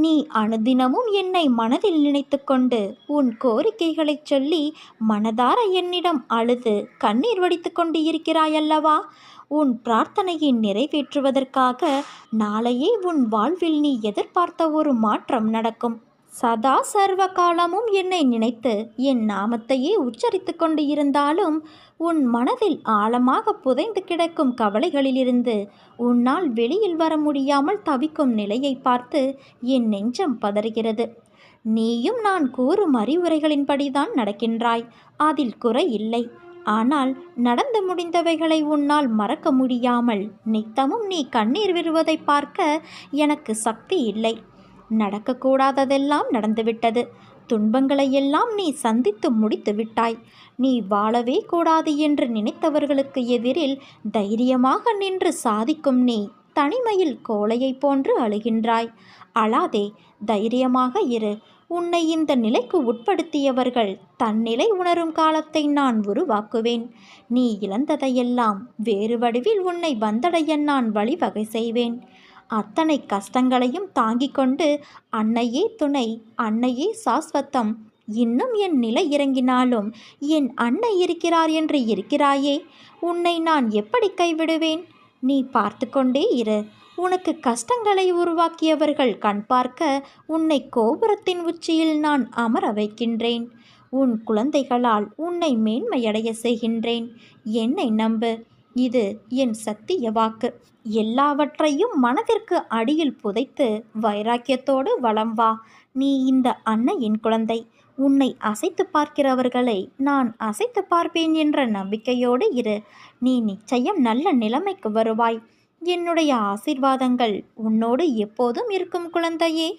நீ அனுதினமும் என்னை மனதில் நினைத்துக்கொண்டு உன் கோரிக்கைகளைச் சொல்லி மனதார என்னிடம் அழுது கண்ணீர் வடித்து கொண்டு இருக்கிறாயல்லவா உன் பிரார்த்தனையை நிறைவேற்றுவதற்காக நாளையே உன் வாழ்வில் நீ எதிர்பார்த்த ஒரு மாற்றம் நடக்கும். சதா சர்வ காலமும் என்னை நினைத்து என் நாமத்தையே உச்சரித்து கொண்டு இருந்தாலும் உன் மனதில் ஆழமாக புதைந்து கிடக்கும் கவலைகளிலிருந்து உன்னால் வெளியில் வர முடியாமல் தவிக்கும் நிலையை பார்த்து என் நெஞ்சம் பதறுகிறது. நீயும் நான் கூறும் அறிவுரைகளின்படிதான் நடக்கின்றாய். அதில் குறை இல்லை. ஆனால் நடந்து முடிந்தவைகளை உன்னால் மறக்க முடியாமல் நித்தமும் நீ கண்ணீர் விடுவதை பார்க்க எனக்கு சக்தி இல்லை. நடக்கக்கூடாததெல்லாம் நடந்துவிட்டது. துன்பங்களை எல்லாம் நீ சந்தித்து முடித்து விட்டாய். நீ வாழவே கூடாது என்று நினைத்தவர்களுக்கு எதிரில் தைரியமாக நின்று சாதிக்கும் நீ தனிமையில் கோலையைப் போன்று அழுகின்றாய். அழாதே தைரியமாக இரு. உன்னை இந்த நிலைக்கு உட்படுத்தியவர்கள் தன்னிலை உணரும் காலத்தை நான் உருவாக்குவேன். நீ இழந்ததையெல்லாம் வேறு வடிவில் உன்னை வந்தடைய நான் வழிவகை செய்வேன். அத்தனை கஷ்டங்களையும் தாங்கிக் கொண்டு அன்னையே துணை அன்னையே சாஸ்வத்தம் இன்னும் என் நிலை இறங்கினாலும் என் அன்னை இருக்கிறார் என்று இருக்கிறாயே உன்னை நான் எப்படி கைவிடுவேன்? நீ பார்த்து கொண்டே இரு. உனக்கு கஷ்டங்களை உருவாக்கியவர்கள் கண் பார்க்க உன்னை கோபுரத்தின் உச்சியில் நான் அமர வைக்கின்றேன். உன் குழந்தைகளால் உன்னை மேன்மையடைய செய்கின்றேன். என்னை நம்பு. இது என் சத்திய வாக்கு. எல்லாவற்றையும் மனதிற்கு அடியில் புதைத்து வைராக்கியத்தோடு வளம் வா. நீ இந்த அன்னையின் குழந்தை. உன்னை அசைத்து பார்க்கிறவர்களை நான் அசைத்து பார்ப்பேன் என்ற நம்பிக்கையோடு இரு. நீ நிச்சயம் நல்ல நிலைமைக்கு வருவாய். என்னுடைய ஆசிர்வாதங்கள் உன்னோடு எப்போதும் இருக்கும் குழந்தையே.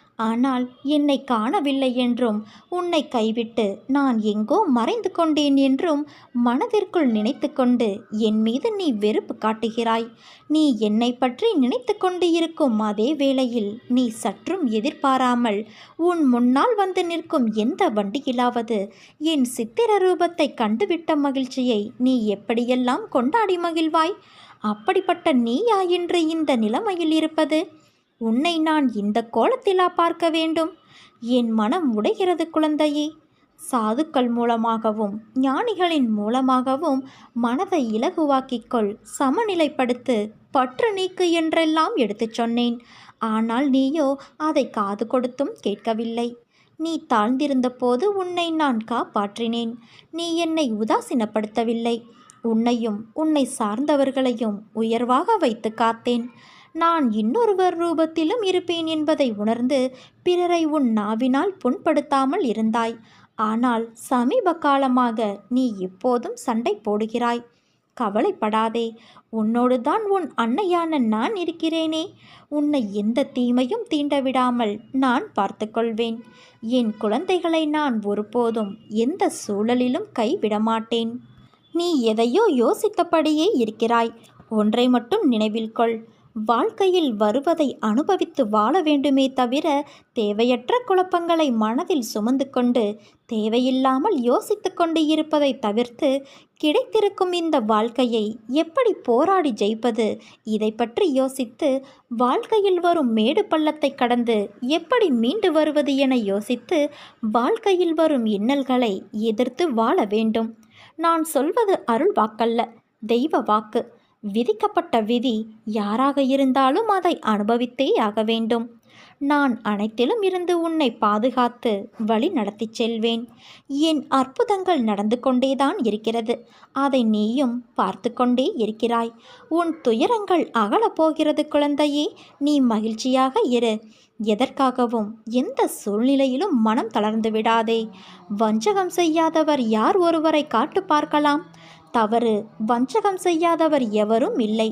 ஆனால் என்னை காணவில்லை என்றும் உன்னை கைவிட்டு நான் எங்கோ மறைந்து கொண்டேன் என்றும் மனதிற்குள் நினைத்து கொண்டு என் மீது நீ வெறுப்பு காட்டுகிறாய். நீ என்னை பற்றி நினைத்து கொண்டு இருக்கும் அதே வேளையில் நீ சற்றும் எதிர்பாராமல் உன் முன்னால் வந்து நிற்கும் எந்த வண்டியிலாவது என் சித்திர ரூபத்தை கண்டுவிட்ட மகிழ்ச்சியை நீ எப்படியெல்லாம் கொண்டாடி மகிழ்வாய்? அப்படிப்பட்ட நீயா என்று இந்த நிலைமையில் இருப்பது? உன்னை நான் இந்த கோலத்திலா பார்க்க வேண்டும்? என் மனம் உடைகிறது குழந்தையே. சாதுக்கள் மூலமாகவும் ஞானிகளின் மூலமாகவும் மனதை இலகுவாக்கிக்கொள் சமநிலைப்படுத்து பற்று நீக்கு என்றெல்லாம் எடுத்துச் சொன்னேன். ஆனால் நீயோ அதை காது கொடுத்தும் கேட்கவில்லை. நீ தாழ்ந்திருந்த போது உன்னை நான் காப்பாற்றினேன். நீ என்னை உதாசீனப்படுத்தவில்லை. உன்னையும் உன்னை சார்ந்தவர்களையும் உயர்வாக வைத்து காத்தேன். நான் இன்னொருவர் ரூபத்திலும் இருப்பேன் என்பதை உணர்ந்து பிறரை உன் நாவினால் புண்படுத்தாமல் இருந்தாய். ஆனால் சமீப காலமாக நீ எப்போதும் சண்டை போடுகிறாய். கவலைப்படாதே உன்னோடு தான் உன் அன்னையான நான் இருக்கிறேனே. உன்னை எந்த தீமையும் தீண்ட விடாமல் நான் பார்த்துக்கொள்வேன். என் குழந்தைகளை நான் ஒருபோதும் எந்த சூழலிலும் கைவிட மாட்டேன். நீ எதையோ யோசித்தபடியே இருக்கிறாய். ஒன்றை மட்டும் நினைவில் கொள். வாழ்க்கையில் வருவதை அனுபவித்து வாழ வேண்டுமே தவிர தேவையற்ற குழப்பங்களை மனதில் சுமந்து கொண்டு தேவையில்லாமல் யோசித்து கொண்டு இருப்பதை தவிர்த்து கிடைத்திருக்கும் இந்த வாழ்க்கையை எப்படி போராடி ஜெயிப்பது? இதை பற்றி யோசித்து வாழ்க்கையில் வரும் மேடு பள்ளத்தை கடந்து எப்படி மீண்டு வருவது என யோசித்து வாழ்க்கையில் வரும் இன்னல்களை எதிர்த்து வாழ வேண்டும். நான் சொல்வது அருள் வாக்கல்ல தெய்வ வாக்கு. விதிக்கப்பட்ட விதி யாராக இருந்தாலும் அதை அனுபவித்தே ஆக வேண்டும். நான் அனைத்திலும் இருந்து உன்னை பாதுகாத்து வழி நடத்தி செல்வேன். என் அற்புதங்கள் நடந்து கொண்டேதான் இருக்கிறது. அதை நீயும் பார்த்து கொண்டே இருக்கிறாய். உன் துயரங்கள் அகலப் போகிறது குழந்தையே நீ மகிழ்ச்சியாக இரு. எதற்காகவும் எந்த சூழ்நிலையிலும் மனம் தளர்ந்து விடாதே. வஞ்சகம் செய்யாதவர் யார் ஒருவரை காட்டு பார்க்கலாம்? தவறு வஞ்சகம் செய்யாதவர் எவரும் இல்லை.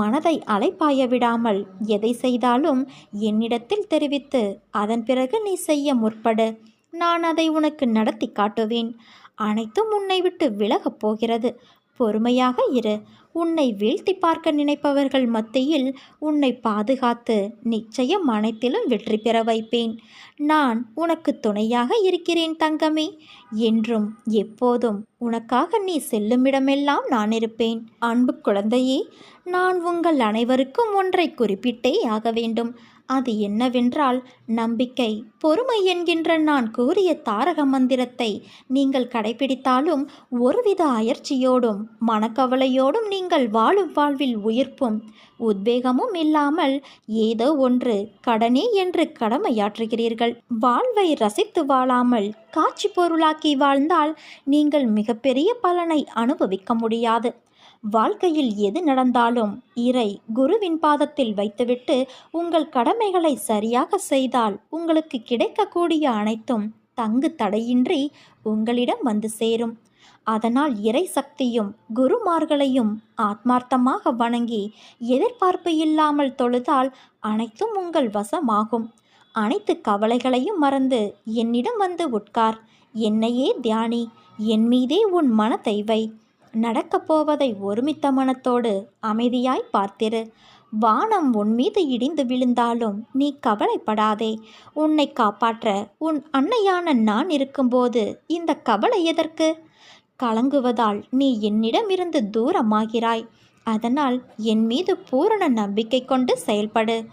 மனதை அலைப்பாய விடாமல் எதை செய்தாலும் என்னிடத்தில் தெரிவித்து அதன் பிறகு நீ செய்ய முற்படு. நான் அதை உனக்கு நடத்தி காட்டுவேன். அனைத்தும் உன்னை விட்டு விலகப் போகிறது. பொறுமையாக இரு. உன்னை வீழ்த்தி பார்க்க நினைப்பவர்கள் மத்தியில் உன்னை பாதுகாத்து நிச்சயம் அனைத்திலும் வெற்றி பெற வைப்பேன். நான் உனக்கு துணையாக இருக்கிறேன் தங்கமே. என்றும் எப்போதும் உனக்காக நீ செல்லுமிடமெல்லாம் நான் இருப்பேன். அன்பு குழந்தையே நான் உங்கள் அனைவருக்கும் ஒன்றை குறிப்பிட்டே ஆக வேண்டும். அது என்னவென்றால் நம்பிக்கை பொறுமை என்கின்ற நான் கூறிய தாரக மந்திரத்தை நீங்கள் கடைபிடித்தாலும் ஒருவித அயற்சியோடும் மனக்கவலையோடும் நீங்கள் வாழும் வாழ்வில் உயிர்ப்பும் உத்வேகமும் இல்லாமல் ஏதோ ஒன்று கடனே என்று கடமையாற்றுகிறீர்கள். வாழ்வை ரசித்து வாழாமல் காட்சி பொருளாக்கி வாழ்ந்தால் நீங்கள் மிகப்பெரிய பலனை அனுபவிக்க முடியாது. வாழ்க்கையில் எது நடந்தாலும் இறை குருவின் பாதத்தில் வைத்துவிட்டு உங்கள் கடமைகளை சரியாக செய்தால் உங்களுக்கு கிடைக்கக்கூடிய அனைத்தும் தங்கு தடையின்றி உங்களிடம் வந்து சேரும். அதனால் இறை சக்தியும் குருமார்களையும் ஆத்மார்த்தமாக வணங்கி எதிர்பார்ப்பு இல்லாமல் தொழுதால் அனைத்தும் உங்கள் வசமாகும். அனைத்து கவலைகளையும் மறந்து என்னிடம் வந்து உட்கார். என்னையே தியானி. என் மீதே உன் மனத்தை வை. நடக்கப் போவதை ஒருமித்த மனத்தோடு அமைதியாய் பார்த்திரு. வானம் உன் மீது இடிந்து விழுந்தாலும் நீ கவலைப்படாதே. உன்னை காப்பாற்ற உன் அன்னையான நான் இருக்கும்போது இந்த கவலை எதற்கு? கலங்குவதால் நீ என்னிடமிருந்து தூரமாகிறாய். அதனால் என் மீது பூரண நம்பிக்கை கொண்டு செயல்படு.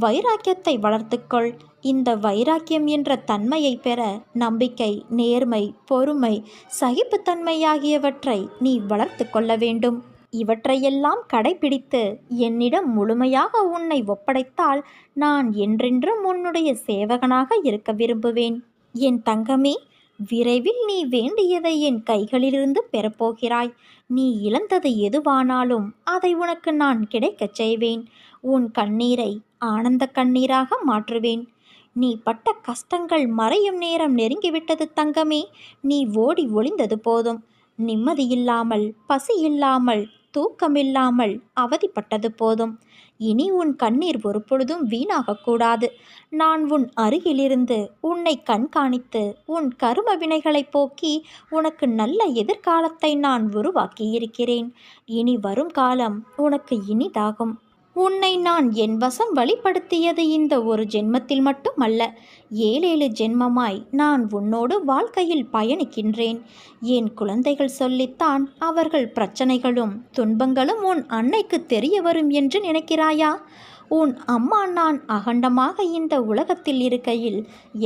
வைராக்கியத்தை வளர்த்துக்கொள். இந்த வைராக்கியம் என்ற தன்மையை பெற நம்பிக்கை நேர்மை பொறுமை சகிப்புத்தன்மை ஆகியவற்றை நீ வளர்த்து கொள்ள வேண்டும். இவற்றையெல்லாம் கடைபிடித்து என்னிடம் முழுமையாக உன்னை ஒப்படைத்தால் நான் என்றென்றும் உன்னுடைய சேவகனாக இருக்க விரும்புவேன். என் தங்கமே விரைவில் நீ வேண்டியதை என் கைகளிலிருந்து பெறப்போகிறாய். நீ இழந்தது எதுவானாலும் அதை உனக்கு நான் கிடைக்கச் செய்வேன். உன் கண்ணீரை ஆனந்த கண்ணீராக மாற்றுவேன். நீ பட்ட கஷ்டங்கள் மறையும் நேரம் நெருங்கிவிட்டது தங்கமே. நீ ஓடி ஒளிந்தது போதும். நிம்மதியில்லாமல் பசி இல்லாமல் தூக்கமில்லாமல் அவதிப்பட்டது போதும். இனி உன் கண்ணீர் ஒரு பொழுதும் வீணாகக்கூடாது நான் உன் அருகிலிருந்து உன்னை கண்காணித்து உன் கரும வினைகளை போக்கி உனக்கு நல்ல எதிர்காலத்தை நான் உருவாக்கியிருக்கிறேன். இனி வரும் காலம் உனக்கு இனிதாகும். உன்னை நான் என் வசம் வழிப்படுத்தியது இந்த ஒரு ஜென்மத்தில் மட்டுமல்ல ஏழேழு ஜென்மமாய் நான் உன்னோடு வாழ்க்கையில் பயணிக்கின்றேன். என் குழந்தைகள் சொல்லித்தான் அவர்கள் பிரச்சனைகளும் துன்பங்களும் உன் அன்னைக்கு தெரிய வரும் என்று நினைக்கிறாயா? உன் அம்மா நான் அகண்டமாக இந்த உலகத்தில் இருக்கையில்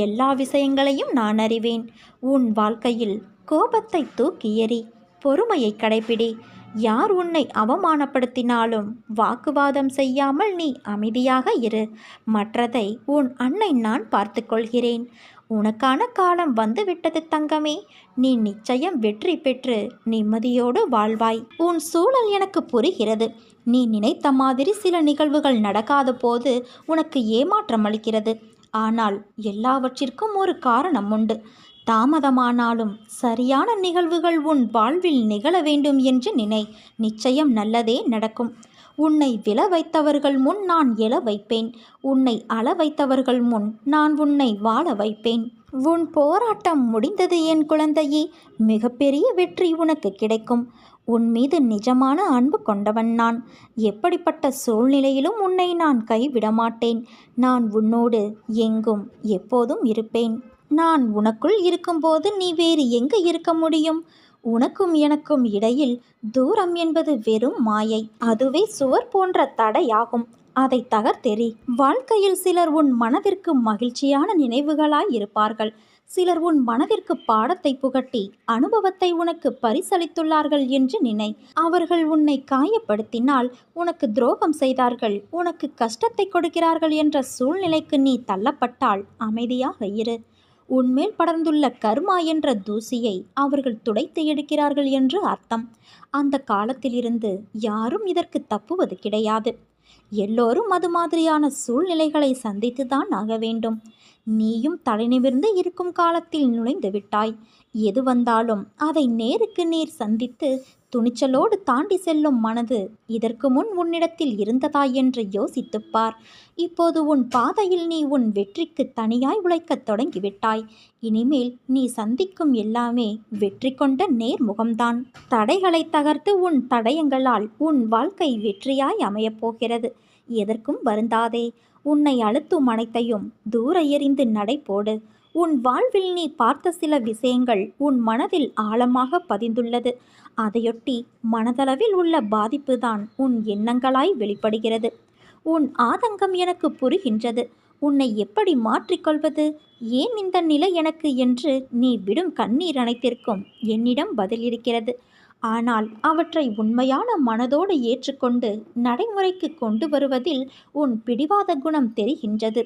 எல்லா விஷயங்களையும் நான் அறிவேன். உன் வாழ்க்கையில் கோபத்தை தூக்கி எறி பொறுமையை கடைபிடி. யார் உன்னை அவமானப்படுத்தினாலும் வாக்குவாதம் செய்யாமல் நீ அமைதியாக இரு. மற்றதை உன் அன்னை நான் பார்த்து கொள்கிறேன் உனக்கான காலம் வந்துவிட்டது தங்கமே. நீ நிச்சயம் வெற்றி பெற்று நிம்மதியோடு வாழ்வாய். உன் சூழல் எனக்கு புரிகிறது. நீ நினைத்த மாதிரி சில நிகழ்வுகள் நடக்காத போது உனக்கு ஏமாற்றம் அளிக்கிறது. ஆனால் எல்லாவற்றிற்கும் ஒரு காரணம் உண்டு. தாமதமானாலும் சரியான நிகழ்வுகள் உன் வாழ்வில் நிகழ வேண்டும் என்று நினை. நிச்சயம் நல்லதே நடக்கும். உன்னை விழ வைத்தவர்கள் முன் நான் எழ வைப்பேன். உன்னை அள வைத்தவர்கள் முன் நான் உன்னை வாழ வைப்பேன். உன் போராட்டம் முடிந்தது என் குழந்தையே. மிகப்பெரிய வெற்றி உனக்கு கிடைக்கும். உன் மீது நிஜமான அன்பு கொண்டவன் நான். எப்படிப்பட்ட சூழ்நிலையிலும் உன்னை நான் கைவிட மாட்டேன் நான் உன்னோடு எங்கும் எப்போதும் இருப்பேன். நான் உனக்குள் இருக்கும்போது நீ வேறு எங்கு இருக்க முடியும்? உனக்கும் எனக்கும் இடையில் தூரம் என்பது வெறும் மாயை. அதுவே சுவர் போன்ற தடையாகும். அதை தகர்த்தெறி வாழ்க்கையில் சிலர் உன் மனதிற்கு மகிழ்ச்சியான நினைவுகளாய் இருப்பார்கள். சிலர் உன் மனதிற்கு பாடத்தை புகட்டி அனுபவத்தை உனக்கு பரிசளித்துள்ளார்கள் என்று நினை. அவர்கள் உன்னை காயப்படுத்தினால் உனக்கு துரோகம் செய்தார்கள். உனக்கு கஷ்டத்தை கொடுக்கிறார்கள் என்ற சூழ்நிலைக்கு நீ தள்ளப்பட்டால் அமைதியாக இரு. உன்மேல் படர்ந்துள்ள கர்மா என்ற தூசியை அவர்கள் துடைத்து எடுக்கிறார்கள் என்று அர்த்தம். அந்த காலத்திலிருந்து யாரும் இதற்கு தப்புவது கிடையாது. எல்லோரும் அது மாதிரியான சூழ்நிலைகளை சந்தித்துதான் ஆக வேண்டும். நீயும் தலைநிமிர்ந்து இருக்கும் காலத்தில் நுழைந்து விட்டாய். எது வந்தாலும் அதை நேருக்கு நேர் சந்தித்து துணிச்சலோடு தாண்டி செல்லும் மனது இதற்கு முன் உன்னிடத்தில் இருந்ததா என்று யோசித்துப்பார். இப்போது உன் பாதையில் நீ உன் வெற்றிக்கு தனியாய் உழைக்கத் தொடங்கிவிட்டாய். இனிமேல் நீ சந்திக்கும் எல்லாமே வெற்றி கொண்ட நேர்முகம்தான். தடைகளை தகர்த்து உன் தடயங்களால் உன் வாழ்க்கை வெற்றியாய் அமையப்போகிறது எதற்கும் வருந்தாதே. உன்னை அழுத்தும் அனைத்தையும் தூர எறிந்து நடை போடு உன் வாழ்வில் நீ பார்த்த சில விஷயங்கள் உன் மனதில் ஆழமாக பதிந்துள்ளது. அதையொட்டி மனதளவில் உள்ள பாதிப்பு தான் உன் எண்ணங்களாய் வெளிப்படுகிறது. உன் ஆதங்கம் எனக்கு புரிகின்றது. உன்னை எப்படி மாற்றிக்கொள்வது ஏன் இந்த நிலை எனக்கு என்று நீ விடும் கண்ணீர் அனைத்திற்கும் என்னிடம் பதில் இருக்கிறது. ஆனால் அவற்றை உண்மையான மனதோடு ஏற்றுக்கொண்டு நடைமுறைக்கு கொண்டு வருவதில் உன் பிடிவாத குணம் தெரிகின்றது.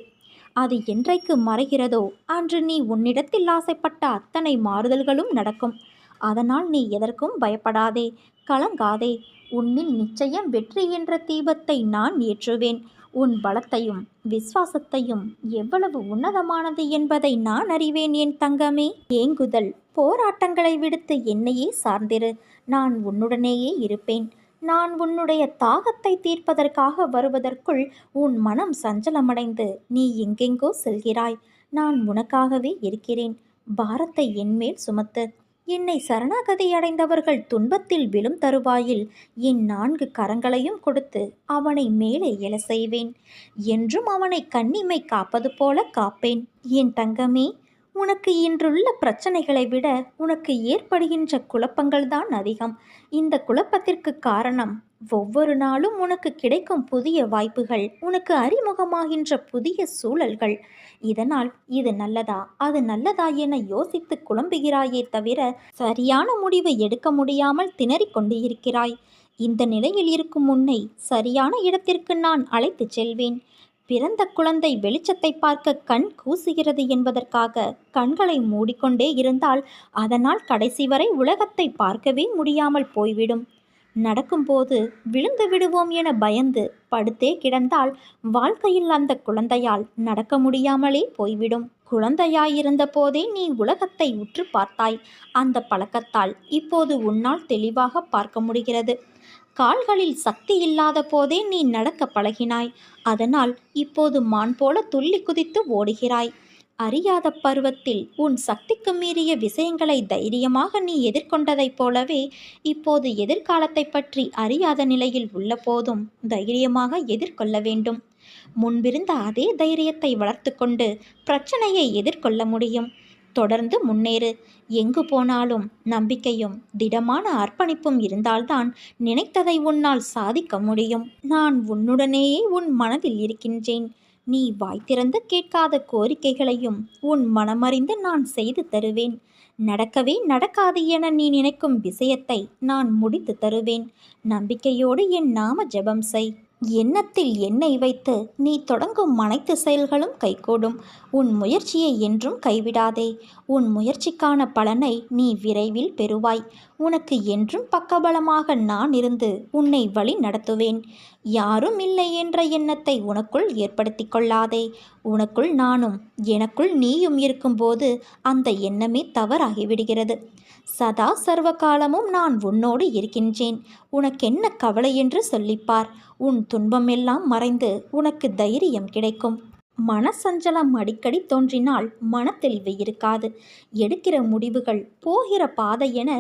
அது என்றைக்கு மறைகிறதோ அன்று நீ உன்னிடத்தில் ஆசைப்பட்ட அத்தனை மாறுதல்களும் நடக்கும். அதனால் நீ எதற்கும் பயப்படாதே கலங்காதே. உன்னில் நிச்சயம் வெற்றி என்ற தீபத்தை நான் ஏற்றுவேன். உன் பலத்தையும் விசுவாசத்தையும் எவ்வளவு உன்னதமானது என்பதை நான் அறிவேன் என் தங்கமே. ஏங்குதல் போராட்டங்களை விடுத்து என்னையே சார்ந்திரு. நான் உன்னுடனேயே இருப்பேன். நான் உன்னுடைய தாகத்தை தீர்ப்பதற்காக வருவதற்குள் உன் மனம் சஞ்சலமடைந்து நீ எங்கெங்கோ செல்கிறாய். நான் உனக்காகவே இருக்கிறேன். பாரத்தை என்மேல் சுமத்து. என்னை சரணாகதி அடைந்தவர்கள் துன்பத்தில் விழும் தருவாயில் என் நான்கு கரங்களையும் கொடுத்து அவனை மேலே எழ செய்வேன். என்றும் அவனை கண்ணிமை காப்பது போல காப்பேன். என் தங்கமே உனக்கு இன்றுள்ள பிரச்சனைகளை விட உனக்கு ஏற்படுகின்ற குழப்பங்கள்தான் அதிகம். இந்த குழப்பத்திற்கு காரணம் ஒவ்வொரு நாளும் உனக்கு கிடைக்கும் புதிய வாய்ப்புகள் உனக்கு அறிமுகமாகின்ற புதிய சூழல்கள். இதனால் இது நல்லதா அது நல்லதா என யோசித்து குழம்புகிறாயே தவிர சரியான முடிவு எடுக்க முடியாமல் திணறிக் கொண்டு இருக்கிறாய் இந்த நிலையில் இருக்கும் உன்னை சரியான இடத்திற்கு நான் அழைத்துச் செல்வேன். பிறந்த குழந்தை வெளிச்சத்தை பார்க்க கண் கூசுகிறது என்பதற்காக கண்களை மூடிக்கொண்டே இருந்தால் அதனால் கடைசி வரை உலகத்தை பார்க்கவே முடியாமல் போய்விடும். நடக்கும்போது விழுந்து விடுவோம் என பயந்து படுத்தே கிடந்தால் வாழ்க்கையில் அந்த குழந்தையால் நடக்க முடியாமலே போய்விடும். குழந்தையாயிருந்த போதே நீ உலகத்தை உற்று பார்த்தாய். அந்த பழக்கத்தால் இப்போது உன்னால் தெளிவாக பார்க்க முடிகிறது. கால்களில் சக்தி இல்லாத போதே நீ நடக்க பழகினாய். அதனால் இப்போது மான் போல துள்ளி குதித்து ஓடுகிறாய். அறியாத பருவத்தில் உன் சக்திக்கு மீறிய விஷயங்களை தைரியமாக நீ எதிர்கொண்டதைப் போலவே இப்போது எதிர்காலத்தை பற்றி அறியாத நிலையில் உள்ள போதும் தைரியமாக எதிர்கொள்ள வேண்டும். முன்பிருந்த அதே தைரியத்தை வளர்த்து கொண்டு பிரச்சனையை எதிர்கொள்ள முடியும். தொடர்ந்து முன்னேறு. எங்கு போனாலும் நம்பிக்கையும் திடமான அர்ப்பணிப்பும் இருந்தால்தான் நினைத்ததை உன்னால் சாதிக்க முடியும். நான் உன்னுடனேயே உன் மனதில் இருக்கின்றேன். நீ வாய் திறந்து கேட்காத கோரிக்கைகளையும் உன் மனமறிந்து நான் செய்து தருவேன். நடக்கவே நடக்காது என நீ நினைக்கும் விஷயத்தை நான் முடித்து தருவேன். நம்பிக்கையோடு என் நாம ஜெபம் செய். எண்ணத்தில் எண்ணெய் வைத்து நீ தொடங்கும் அனைத்து செயல்களும் கைகூடும். உன் முயற்சியை என்றும் கைவிடாதே. உன் முயற்சிக்கான பலனை நீ விரைவில் பெறுவாய். உனக்கு என்றும் பக்கபலமாக நான் இருந்து உன்னை வழி நடத்துவேன். யாரும் இல்லை என்ற எண்ணத்தை உனக்குள் ஏற்படுத்தி கொள்ளாதே. உனக்குள் நானும் எனக்குள் நீயும் இருக்கும்போது அந்த எண்ணமே தவறாகிவிடுகிறது. சதா சர்வ காலமும் நான் உன்னோடு இருக்கின்றேன். உனக்கென்ன கவலை என்று சொல்லிப்பார். உன் துன்பமெல்லாம் மறைந்து உனக்கு தைரியம் கிடைக்கும். மனசஞ்சலம் அடிக்கடி தோன்றினால் மனத்தெளிவு இருக்காது. எடுக்கிற முடிவுகள் போகிற பாதை என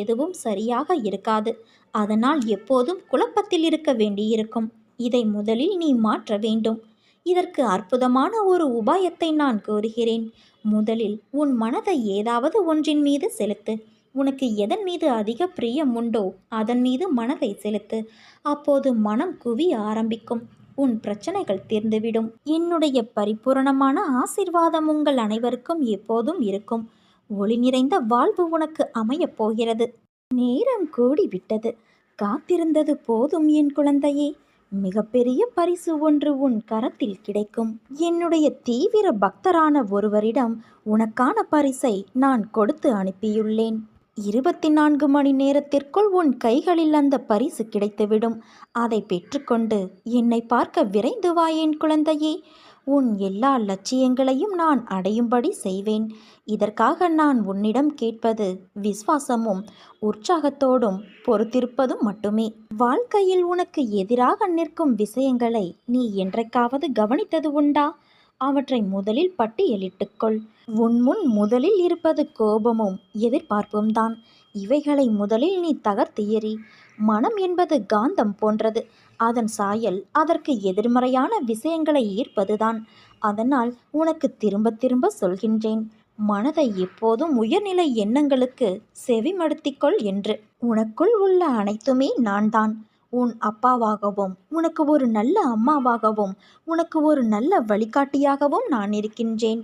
எதுவும் சரியாக இருக்காது. அதனால் எப்போதும் குழப்பத்தில் இருக்க வேண்டியிருக்கும். இதை முதலில் நீ மாற்ற வேண்டும். இதற்கு அற்புதமான ஒரு உபாயத்தை நான் கூறுகிறேன் முதலில் உன் மனதை ஏதாவது ஒன்றின் மீது செலுத்து. உனக்கு எதன் மீது அதிக பிரியம் உண்டோ அதன் மீது மனதை செலுத்து. அப்போது மனம் குவிய ஆரம்பிக்கும். உன் பிரச்சனைகள் தீர்ந்துவிடும். என்னுடைய பரிபூரணமான ஆசிர்வாதம் உங்கள் அனைவருக்கும் எப்போதும் இருக்கும். ஒளி நிறைந்த வாழ்வு உனக்கு அமையப் போகிறது. நேரம் கூடிவிட்டது. காத்திருந்தது போதும் என் குழந்தையே. மிகப்பெரிய பரிசு ஒன்று உன் கரத்தில் கிடைக்கும். என்னுடைய தீவிர பக்தரான ஒருவரிடம் உனக்கான பரிசை நான் கொடுத்து அனுப்பியுள்ளேன். இருபத்தி நான்கு மணி நேரத்திற்குள் உன் கைகளில் அந்த பரிசு கிடைத்துவிடும். அதை பெற்றுக்கொண்டு என்னை பார்க்க விரைந்து வா என் குழந்தையே. உன் எல்லா லட்சியங்களையும் நான் அடையும்படி செய்வேன். இதற்காக நான் உன்னிடம் கேட்பது விசுவாசமும் உற்சாகத்தோடும் பொறுத்திருப்பதும் மட்டுமே. வாழ்க்கையில் உனக்கு எதிராக நிற்கும் விஷயங்களை நீ என்றைக்காவது கவனித்தது உண்டா? அவற்றை முதலில் பட்டியலிட்டுக்கொள் உன் முன் முதலில் இருப்பது கோபமும் எதிர்பார்ப்பும் தான். இவைகளை முதலில் நீ தகர்த்து எறி மனம் என்பது காந்தம் போன்றது. அதன் சாயல் அதற்கு எதிர்மறையான விஷயங்களை ஈர்ப்பதுதான் அதனால் உனக்கு திரும்ப திரும்ப சொல்கின்றேன் மனதை எப்போதும் உயர்நிலை எண்ணங்களுக்கு செவிமடுத்திக்கொள் என்று. உனக்குள் உள்ள அனைத்துமே நான் தான். உன் அப்பாவாகவும் உனக்கு ஒரு நல்ல அம்மாவாகவும் உனக்கு ஒரு நல்ல வழிகாட்டியாகவும் நான் இருக்கின்றேன்.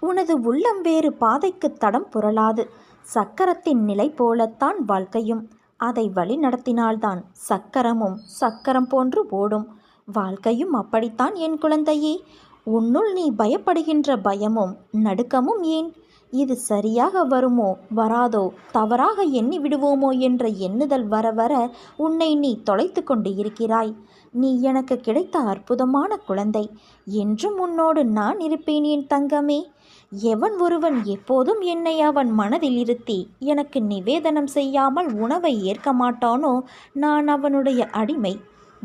உனது உள்ளம் வேறு பாதைக்கு தடம் புரளாது. சக்கரத்தின் நிலை போலத்தான் வாழ்க்கையும். அதை வழி நடத்தினால்தான் சக்கரமும் சக்கரம் போன்று ஓடும். வாழ்க்கையும் அப்படித்தான் என் குழந்தையே. உன்னுள் நீ பயப்படுகின்ற பயமும் நடுக்கமும் ஏன்? இது சரியாக வருமோ வராதோ தவறாக எண்ணி விடுவோமோ என்ற எண்ணுதல் வர வர உன்னை நீ தொலைத்து கொண்டு இருக்கிறாய். நீ எனக்கு கிடைத்த அற்புதமான குழந்தை. என்றும் உன்னோடு நான் இருப்பேன் என் தங்கமே. எவன் ஒருவன் எப்போதும் என்னை அவன் மனதில் இருத்தி எனக்கு நிவேதனம் செய்யாமல் உணவை ஏற்க மாட்டானோ நான் அவனுடைய அடிமை.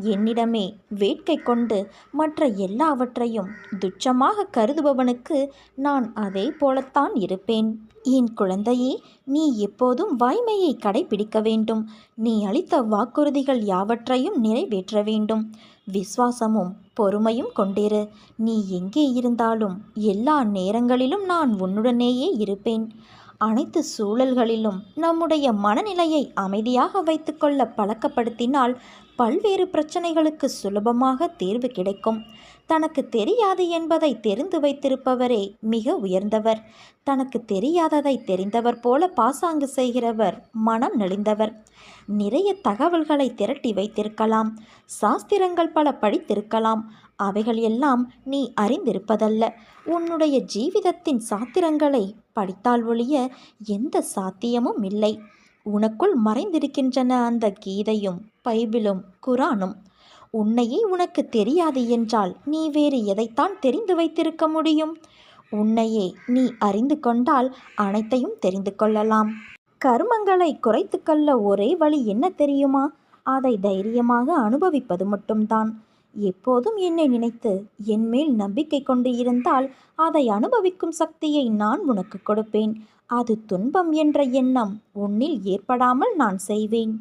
என்னிடமே வேட்கை கொண்டு மற்ற எல்லாவற்றையும் துச்சமாக கருதுபவனுக்கு நான் அதே போலத்தான் இருப்பேன். என் குழந்தையே நீ எப்போதும் வாய்மையை கடைபிடிக்க வேண்டும். நீ அளித்த வாக்குறுதிகள் யாவற்றையும் நிறைவேற்ற வேண்டும். விசுவாசமும் பொறுமையும் கொண்டிரு. நீ எங்கே இருந்தாலும் எல்லா நேரங்களிலும் நான் உன்னுடனேயே இருப்பேன். அனைத்து சூழல்களிலும் நம்முடைய மனநிலையை அமைதியாக வைத்துக்கொள்ள பழக்கப்படுத்தினால் பல்வேறு பிரச்சனைகளுக்கு சுலபமாக தீர்வு கிடைக்கும். தனக்கு தெரியாது என்பதை தெரிந்து வைத்திருப்பவரே மிக உயர்ந்தவர். தனக்கு தெரியாததை தெரிந்தவர் போல பாசாங்கு செய்கிறவர் மனம் நெளிந்தவர். நிறைய தகவல்களை திரட்டி வைத்திருக்கலாம். சாஸ்திரங்கள் பல படித்திருக்கலாம். அவைகள் எல்லாம் நீ அறிந்திருப்பதல்ல. உன்னுடைய ஜீவிதத்தின் சாத்திரங்களை படித்தால் ஒழிய எந்த சாத்தியமும் இல்லை. உனக்குள் மறைந்திருக்கின்றன அந்த கீதையும் பைபிளும் குரானும். உன்னையே உனக்கு தெரியாது என்றால் நீ வேறு எதைத்தான் தெரிந்து வைத்திருக்க முடியும்? உன்னையே நீ அறிந்து கொண்டால் அனைத்தையும் தெரிந்து கொள்ளலாம். கர்மங்களை குறைத்து கொள்ள ஒரே வழி என்ன தெரியுமா? அதை தைரியமாக அனுபவிப்பது மட்டும்தான். எப்போதும் என்னை நினைத்து என் மேல் நம்பிக்கை கொண்டு இருந்தால் அதை அனுபவிக்கும் சக்தியை நான் உனக்கு கொடுப்பேன். அது துன்பம் என்ற எண்ணம் உன்னில் ஏற்படாமல் நான் செய்வேன்.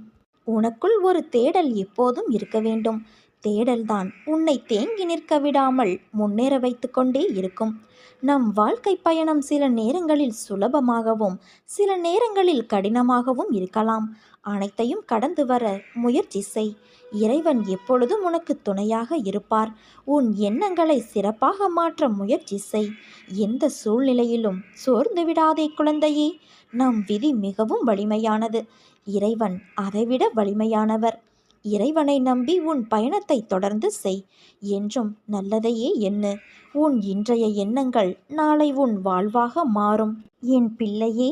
உனக்குள் ஒரு தேடல் எப்போதும் இருக்க வேண்டும். தேடல்தான். உன்னை தேங்கி நிற்க விடாமல் முன்னேற வைத்து கொண்டே இருக்கும். நம் வாழ்க்கை பயணம் சில நேரங்களில் சுலபமாகவும் சில நேரங்களில் கடினமாகவும் இருக்கலாம். அனைத்தையும் கடந்து வர முயற்சி செய். இறைவன் எப்பொழுதும் உனக்கு துணையாக இருப்பார். உன் எண்ணங்களை சிறப்பாக மாற்ற முயற்சி செய். எந்த சூழ்நிலையிலும் சோர்ந்து விடாதே குழந்தையே. நம் விதி மிகவும் வலிமையானது. இறைவன் அதைவிட வலிமையானவர். இறைவனை நம்பி உன் பயணத்தை தொடர்ந்து செய். என்றும் நல்லதையே எண்ணு. உன் இன்றைய எண்ணங்கள் நாளை உன் வாழ்வாக மாறும். என் பிள்ளையே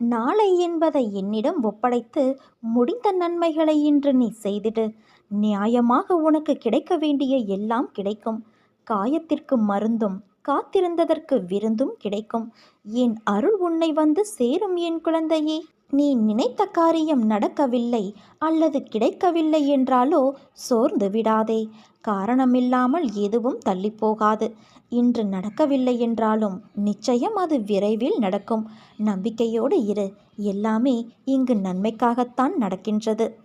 நாளை என்பதை என்னிடம் ஒப்படைத்து முடிந்த நன்மைகளை இன்று நீ செய்திடு. நியாயமாக உனக்கு கிடைக்க வேண்டிய எல்லாம் கிடைக்கும். காயத்திற்கு மருந்தும் காத்திருந்ததற்கு விருந்தும் கிடைக்கும். என் அருள் உன்னை வந்து சேரும் என் குழந்தையே. நீ நினைத்த காரியம் நடக்கவில்லை அல்லது கிடைக்கவில்லை என்றாலோ சோர்ந்து விடாதே. காரணமில்லாமல் எதுவும் தள்ளிப்போகாது. இன்று நடக்கவில்லை என்றாலும் நிச்சயம் அது விரைவில் நடக்கும். நம்பிக்கையோடு இரு. எல்லாமே இங்கு நன்மைக்காகத்தான் நடக்கின்றது.